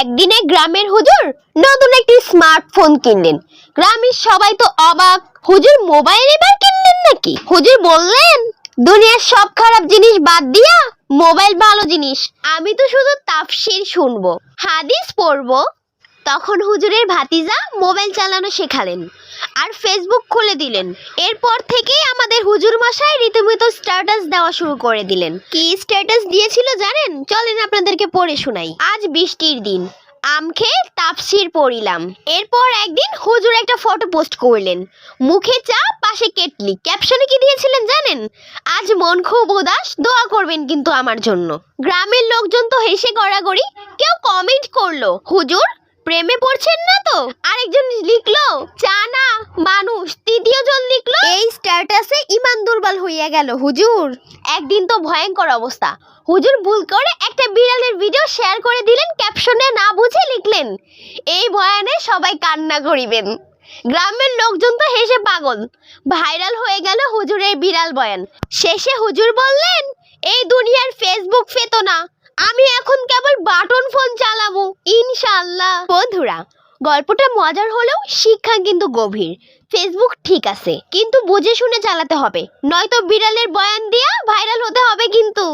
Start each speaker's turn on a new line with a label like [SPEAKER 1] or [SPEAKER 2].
[SPEAKER 1] একদিনে গ্রামের হুজুর নতুন একটি স্মার্টফোন কিনলেন। গ্রামের সবাই তো অবাক, হুজুর মোবাইল এবার কিনলেন নাকি? হুজুর বললেন, দুনিয়ার সব খারাপ জিনিস বাদ দিয়া মোবাইল ভালো জিনিস। আমি তো শুধু তাফসির শুনব, হাদিস পড়ব। তখন হুজুরের ভাতিজা মোবাইল চালানো শেখালেন। আর ফেসবুক খুলে দিলেন। এরপর থেকেই আমাদের হুজুর মশাই রীতিমতো স্ট্যাটাস দেওয়া শুরু করে দিলেন। কি স্ট্যাটাস দিয়েছিল জানেন? চলেন আপনাদেরকে পড়ে শোনাই। আজ বৃষ্টির দিন। আম খেয়ে তাপসির পড়িলাম। এরপর একদিন হুজুর একটা ফটো পোস্ট করলেন। মুখে চা, পাশে কেটলি। ক্যাপশনে কি দিয়েছিলেন জানেন? আজ মন খুব উদাস, দোয়া করবেন কিন্তু আমার জন্য। গ্রামের লোকজন তো হেসে গড়াগড়ি। কেউ কমেন্ট করল। হুজুর, প্রেমে পড়ছেন না তো? আরেকজন লিখলো চা না মানুষ তৃতীয় জন লিখলো এই স্ট্যাটাসে ইমান দুর্বল হইয়া গেল, হুজুর। একদিন তো ভয়ঙ্কর অবস্থা। হুজুর ভুল করে একটা বিড়ালের ভিডিও শেয়ার করে দিলেন ক্যাপশনে না বুঝে লিখলেন। এই ভয়ানে সবাই কান্না করিবেন। গ্রামের লোকজন তো হেসে পাগল। ভাইরাল হয়ে গেল হুজুরের বিড়াল বয়ান। শেষে হুজুর বললেন, এই দুনিয়ার ফেসবুক ফেতো না। আমি এখন কেবল বাটন ফোন চালাবো, ইনশাআল্লাহ। বন্ধুরা গল্পটা মজার হলেও শিক্ষা কিন্তু গভীর। ফেসবুক ঠিক আছে, কিন্তু বুঝে শুনে চালাতে হবে। নয়তো বিড়ালের বয়ান দিয়ে ভাইরাল হতে হবে কিন্তু।